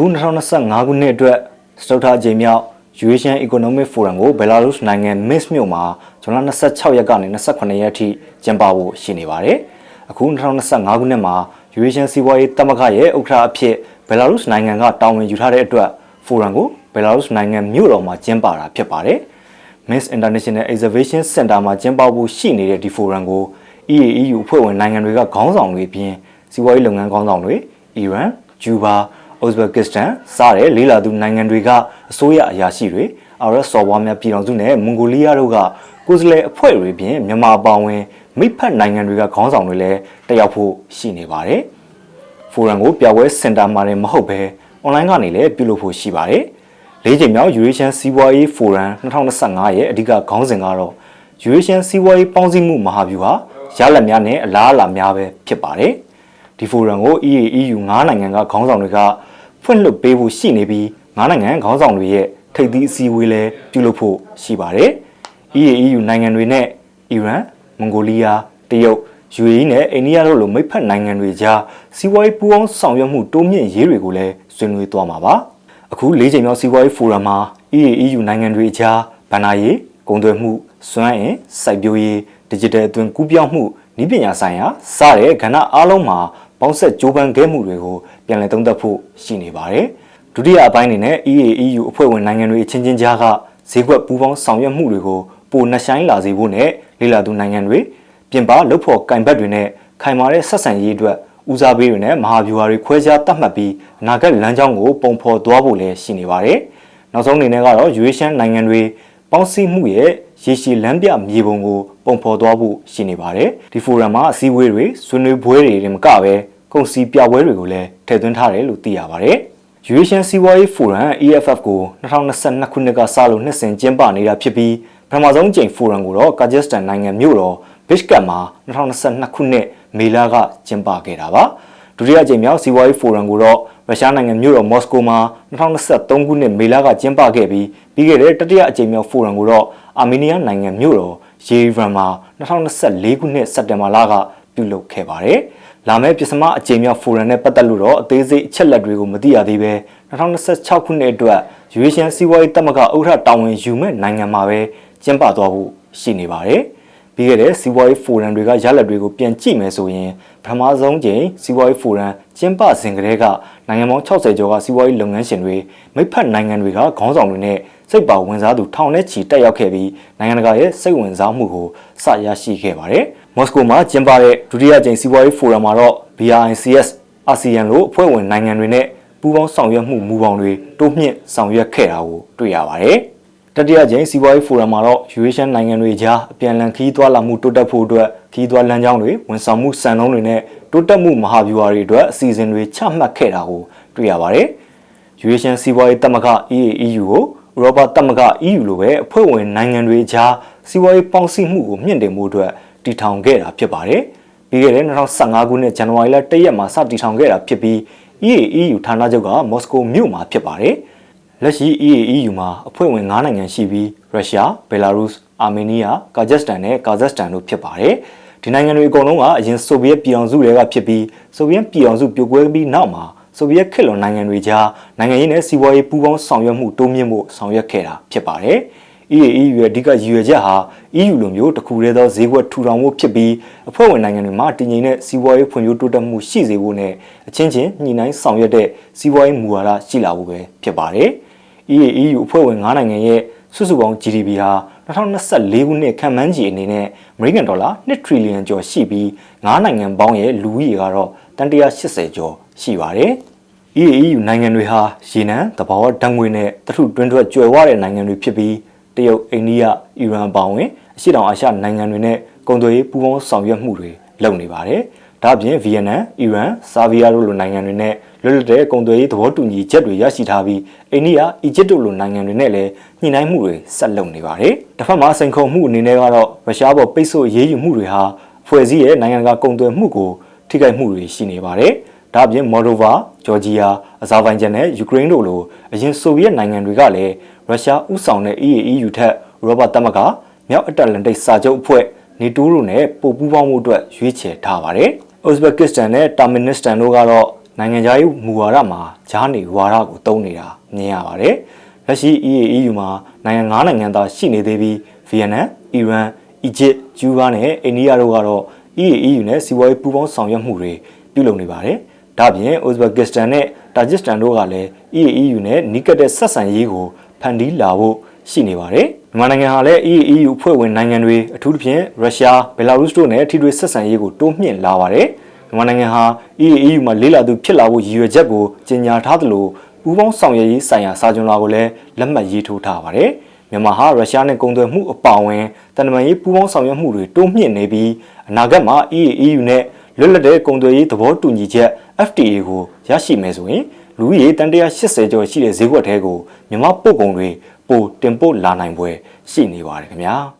အခု2025ခုနှစ်အတွက်စတုထအကြိမ်မြောက် Eurasian Economic Forum ကိုဘယ်လာရုစ်နိုင်ငံ Minsk မြို့မှာဇွန်လ26ရက်ကနေ28ရက်အထိကျင်းပဖို့ရှိနေပါတယ်။အခု2025ခုနှစ်မှာ Eurasian စီးပွားရေးသမဂ္ဂရဲ့ဥက္ကဋ္ဌအဖြစ်ဘယ်လာရုစ်နိုင်ငံကတာဝန်ယူထားတဲ့အတွက် Forum ကိုဘယ်လာရုစ်နိုင်ငံမြို့တော်မှာကျင်းပတာဖြစ်ပါတယ်။ Minsk International Exhibition Center မှာကျင်းပဖို့ရှိနေတဲ့ဒီ Forum ကို EAEU အဖွဲ့ဝင်နိုင်ငံတွေကခေါင်းဆောင်တွေအပြင်စီးပွားရေးလုပ်ငန်းခေါင်းဆောင်တွေအီရန်၊ကျူးဘာ၊ ဥဇဘက်ကစ္စတန်စတဲ့လေးလာသူနိုင်ငံတွေကအစိုးရအရာရှိတွေအာရဆော်ဝါများပြည်တော်စုနဲ့မွန်ဂိုလီးယားတို့ကကိုယ်စားလှယ်အဖွဲ့တွေပြင်မြန်မာအပါအဝင်မိဖက်နိုင်ငံတွေကခေါင်းဆောင်တွေလည်းတက်ရောက်ဖို့ရှိနေပါတယ်။ဖိုရမ်ကိုပြပွဲစင်တာမှာလည်းမဟုတ်ပဲအွန်လိုင်းကနေလည်းပြုလုပ်ဖို့ရှိပါတယ်။လေးချိန်မြောက် Eurasian စီးပွားရေးဖိုရမ်2025ရဲ့အဓိကခေါင်းစဉ်ကတော့ Eurasian စီးပွားရေးပေါင်းစည်းမှုမဟာဗျူဟာရလဒ်များနဲ့အလားအလာများပဲဖြစ်ပါတယ်။ဒီဖိုရမ်ကို EAEU 9နိုင်ငံကခေါင်းဆောင်တွေက ဖွင့်လှစ်ပေးဖို့ရှိနေပြီး9နိုင်ငံခေါင်းဆောင်တွေရဲ့ထိပ်သီးအစည်းအဝေးလည်းပြုလုပ်ဖို့ရှိပါတယ်။ EAEU နိုင်ငံတွေနဲ့အီရန်၊မွန်ဂိုလီးယား၊တရုတ်၊ UAE နဲ့အိန္ဒိယတို့လိုမိတ်ဖက်နိုင်ငံတွေကြားစီးပွားရေးပူးပေါင်းဆောင်ရွက်မှုတိုးမြင့်ရေးတွေကိုလည်းဆွေးနွေးသွားမှာပါ။အခု၄ချိန်မြောက်စီးပွားရေးဖိုရမ်မှာ EAEU နိုင်ငံတွေအကြားဗဏ္ဍာရေး၊ကုန်သွယ်မှု၊စွမ်းအင်၊စိုက်ပျိုးရေး၊ဒစ်ဂျစ်တယ်အသွင်ကူးပြောင်းမှု၊ဤပညာဆိုင်ရာစတဲ့ကဏ္ဍအားလုံးမှာ ပေါင်းဆက်ကြိုးပမ်းခဲ့မှုတွေကိုပြန်လည်သုံးသပ်ဖို့ရှိနေပါတယ်။ဒုတိယအပိုင်းအနေနဲ့ EAEU အဖွဲ့ဝင်နိုင်ငံတွေအချင်းချင်းကြားကဈေးကွက်ပူးပေါင်းဆောင်ရွက်မှုတွေကိုပိုနှဆိုင်လာစေဖို့နဲ့လေလာသူနိုင်ငံတွေပြင်ပလုပ်ဖို့ကင်ဘတ်တွေနဲ့ခိုင်မာတဲ့ဆက်ဆံရေးအတွက်ဦးစားပေးတွေနဲ့မဟာဗျူဟာတွေခွဲခြားတတ်မှတ်ပြီးအနာဂတ်လမ်းကြောင်းကိုပုံဖော်သွားဖို့လည်းရှိနေပါတယ်။နောက်ဆုံးအနေနဲ့ကတော့ Eurasian နိုင်ငံတွေပေါင်းစည်းမှုရဲ့ရေရှည်လမ်းပြမြေပုံကိုပုံဖော်သွားဖို့ရှိနေပါတယ်။ဒီဖိုရမ်မှာအစည်းအဝေးတွေဆွေးနွေးပွဲတွေတင်မကပဲ ကုန်စည်ပြပွဲတွေကိုလည်းထည့်သွင်းထားတယ်လို့သိရပါတယ်။ Eurasian စီးပွားရေးဖိုရမ် EFF ကို2022ခုနှစ်ကစလို့နှစ်စဉ်ကျင်းပနေတာဖြစ်ပြီးပထမဆုံးကြိမ်ဖိုရမ်ကိုတော့ကာဂျစ်စတန်နိုင်ငံမြို့တော်ဘစ်ကတ်မှာ2022ခုနှစ်မေလကကျင်းပခဲ့တာပါ။ဒုတိယကြိမ်မြောက်စီးပွားရေးဖိုရမ်ကိုတော့ရုရှားနိုင်ငံမြို့တော်မော်စကိုမှာ2023ခုနှစ်မေလကကျင်းပခဲ့ပြီးပြီးခဲ့တဲ့တတိယအကြိမ်မြောက်ဖိုရမ်ကိုတော့အာမေးနီးယားနိုင်ငံမြို့တော်ယေရီဗန်မှာ2024ခုနှစ်စက်တင်ဘာလက ပြုလုပ်ခဲ့ပါတယ်။လာမယ့်ပြစမအကြိမ်မြောက်ဖိုရမ်နဲ့ပတ်သက်လို့တော့အသေးစိတ်အချက်လက်တွေကိုမသိရသေးပဲ2026ခုနှစ်အတွက်ယူရေးရှန်စီးပွားရေးတမကဥထတာဝန်ယူမဲ့နိုင်ငံမှာပဲကျင်းပသွားဖို့ရှိနေပါတယ်။ပြီးခဲ့တဲ့စီးပွားရေးဖိုရမ်တွေကရလဒ်တွေကိုပြန်ကြည့်မယ်ဆိုရင်ပထမဆုံးကြိမ်စီးပွားရေးဖိုရမ်ကျင်းပစဉ်ကတည်းကနိုင်ငံပေါင်း60ကျော်ကစီးပွားရေးလုပ်ငန်းရှင်တွေမိဖက်နိုင်ငံတွေကခေါင်းဆောင်တွေနဲ့စိတ်ပါဝင်စားသူထောင်နဲ့ချီတက်ရောက်ခဲ့ပြီးနိုင်ငံတကာရဲ့စိတ်ဝင်စားမှုကိုစရရှိခဲ့ပါတယ်။ မော်စကိုမှာကျင်းပတဲ့ဒုတိယကြိမ်စီးပွားရေးဖိုရမ်မှာတော့ BRICS အာဆီယံလိုအဖွဲ့ဝင်နိုင်ငံတွေနဲ့ပူးပေါင်းဆောင်ရွက်မှုမူပေါင်းတွေတိုးမြင့်ဆောင်ရွက်ခဲ့တာကိုတွေ့ရပါတယ်။တတိယကြိမ်စီးပွားရေးဖိုရမ်မှာတော့ Eurasian နိုင်ငံတွေကြားအပြန်အလှန်ခီးသွွာလာမှုတိုးတက်ဖို့အတွက်ခီးသွွာလမ်းကြောင်းတွေဝန်ဆောင်မှုစံနှုန်းတွေနဲ့တိုးတက်မှုမဟာဗျူဟာတွေအတွက်အစီအစဉ်တွေချမှတ်ခဲ့တာကိုတွေ့ရပါတယ်။ Eurasian စီးပွားရေးတမက EAEU ကိုဥရောပတမက EU လိုပဲအဖွဲ့ဝင်နိုင်ငံတွေကြားစီးပွားရေးပေါင်းစည်းမှုကိုမြင့်တင်မှုအတွက် တည်ထောင်ခဲ့တာဖြစ်ပါတယ်။ပြီးခဲ့တဲ့2015ခုနှစ်ဇန်နဝါရီလ1ရက်မှာစတည်ထောင်ခဲ့တာဖြစ်ပြီး EAEU ဌာနချုပ်ကမော်စကိုမြို့မှာဖြစ်ပါတယ်။လက်ရှိ EAEU မှာအဖွဲ့ဝင်9နိုင်ငံရှိပြီးရုရှား၊ဘယ်လာရုစ်၊အာမေးနီးယား၊ကာဂျက်စတန်နဲ့ကာဇက်စတန်တို့ဖြစ်ပါတယ်။ဒီနိုင်ငံတွေအကုန်လုံးကအရင်ဆိုဗီယက်ပြည်အောင်စုတွေကဖြစ်ပြီးဆိုဗီယက်ပြည်အောင်စုပြိုကွဲပြီးနောက်မှာဆိုဗီယက်ခေတ်လွန်နိုင်ငံတွေကြားနိုင်ငံရေးနဲ့စီးပွားရေးပူးပေါင်းဆောင်ရွက်မှုတိုးမြင့်ဖို့ဆောင်ရွက်ခဲ့တာဖြစ်ပါတယ်။ EAEU ရဲ့အဓိကရည်ရွယ်ချက်ဟာ EU လိုမျိုးတစ်ခုတည်းသောဈေးကွက်ထူထောင်ဖို့ဖြစ်ပြီးအဖွဲ့ဝင်နိုင်ငံတွေမှာတည်ငြိမ်တဲ့စီးပွားရေးဖွံ့ဖြိုးတိုးတက်မှုရှိစေဖို့နဲ့အချင်းချင်းညှိနှိုင်းဆောင်ရွက်တဲ့စီးပွားရေးမူဝါဒရှိလာဖို့ပဲဖြစ်ပါတယ်။ EAEU အဖွဲ့ဝင်9နိုင်ငံရဲ့စုစုပေါင်း GDP ဟာ2024ခုနှစ်ခန့်မှန်းခြေအနေနဲ့အမေရိကန်ဒေါ်လာ1 trillion ကျော်ရှိပြီး9နိုင်ငံပေါင်းရဲ့လူဦးရေကတော့တန်180ကျော်ရှိပါတယ်။ EAEU နိုင်ငံတွေဟာရေနံ၊တဘာဝဓာတ်ငွေနဲ့တထုတွင်းထွက်ကြွယ်ဝတဲ့နိုင်ငံတွေဖြစ်ပြီးတ ရုတ်၊အိန္ဒိယ၊အီရန်အပါအဝင်အရှေ့တောင်အာရှနိုင်ငံတွေနဲ့ကုန်သွယ်ရေးပူးပေါင်းဆောင်ရွက်မှုတွေလုပ်နေပါတယ်။ဒါ့အပြင်ဗီယက်နမ်၊အီရန်၊ဆာဗီးယားတို့လိုနိုင်ငံတွေနဲ့လွတ်လပ်တဲ့ကုန်သွယ်ရေးသဘောတူညီချက်တွေရရှိထားပြီးအိန္ဒိယ၊အီဂျစ်တို့လိုနိုင်ငံတွေနဲ့လည်းညှိနှိုင်းမှုတွေဆက်လုပ်နေပါတယ်။တစ်ဖက်မှာစိန်ခေါ်မှုအနေနဲ့ကတော့ရုရှားပေါ်ပိတ်ဆို့ရေးယူမှုတွေဟာဖွဲ့စည်းရဲ့နိုင်ငံကကုန်သွယ်မှုကိုထိခိုက်မှုတွေရှိနေပါတယ်။ဒါ့အပြင်မော်ဒိုဗာ၊ဂျော်ဂျီယာ၊အဇာဘိုင်ဂျန်နဲ့ယူကရိန်းတို့လိုအရင်ဆိုဗီယက်နိုင်ငံတွေကလည်း ရုရှားဥဆောင်တဲ့ EAEU ထက်ဥရောပသမဂ္ဂမြောက်အတ္တလန်တိတ်စာချုပ်အဖွဲ့နေတိုးတို့နဲ့ပိုပူးပေါင်းမှုအတွက်ရွေးချယ်ထားပါတယ်။ဥဇဘက်ကစ္စတန်နဲ့တာမင်နစ္စတန်တို့ကတော့နိုင်ငံခြားရေးမူဝါဒမှာဂျားနေဝါဒကိုတုံးနေတာမြင်ရပါတယ်။လက်ရှိ EAEU မှာနိုင်ငံ9နိုင်ငံသာရှိနေသေးပြီးဗီယက်နမ်၊အီရန်၊အီဂျစ်၊ကျူးဘားနဲ့အိန္ဒိယတို့ကတော့ EAEU နဲ့စီးပွားရေးပူးပေါင်းဆောင်ရွက်မှုတွေပြုလုပ်နေပါတယ်။ဒါ့အပြင်ဥဇဘက်ကစ္စတန်နဲ့တာဂျစ်စတန်တို့ကလည်း EAEU နဲ့နီးကပ်တဲ့ဆက်ဆံရေးကို ဖန်တီးလာဖို့ရှိနေပါတယ်။မြန်မာနိုင်ငံဟာလည်း EAEU ဖွဲ့ဝင်နိုင်ငံတွေအထူးသဖြင့်ရုရှား၊ဘယ်လာရုစ်တို့နဲ့ထိတွေ့ဆက်ဆံရေးကိုတိုးမြှင့်လာပါတယ်။မြန်မာနိုင်ငံဟာ EAEU မှာလေးလာသူဖြစ်လာဖို့ရည်ရွယ်ချက်ကိုကြေညာထားသလိုပူးပေါင်းဆောင်ရွက်ရေးဆိုင်ရာစာချုပ်လာကိုလည်းလက်မှတ်ရေးထိုးထားပါတယ်။မြန်မာဟာရုရှားနဲ့ကုန်သွယ်မှုအပါအဝင်တန်တမာရေးပူးပေါင်းဆောင်ရွက်မှုတွေတိုးမြှင့်နေပြီးအနာဂတ်မှာ EAEU နဲ့လွတ်လပ်တဲ့ကုန်သွယ်ရေးသဘောတူညီချက် FTA ကိုရရှိမယ်ဆိုရင် လူဦးရေတန်180ကျော်ရှိတဲ့ဈေးကွက်ထဲကိုမြန်မာပို့ကုန်တွေပိုတင်ပို့လာနိုင်ပွဲရှိနေပါတယ်ခင်ဗျာ။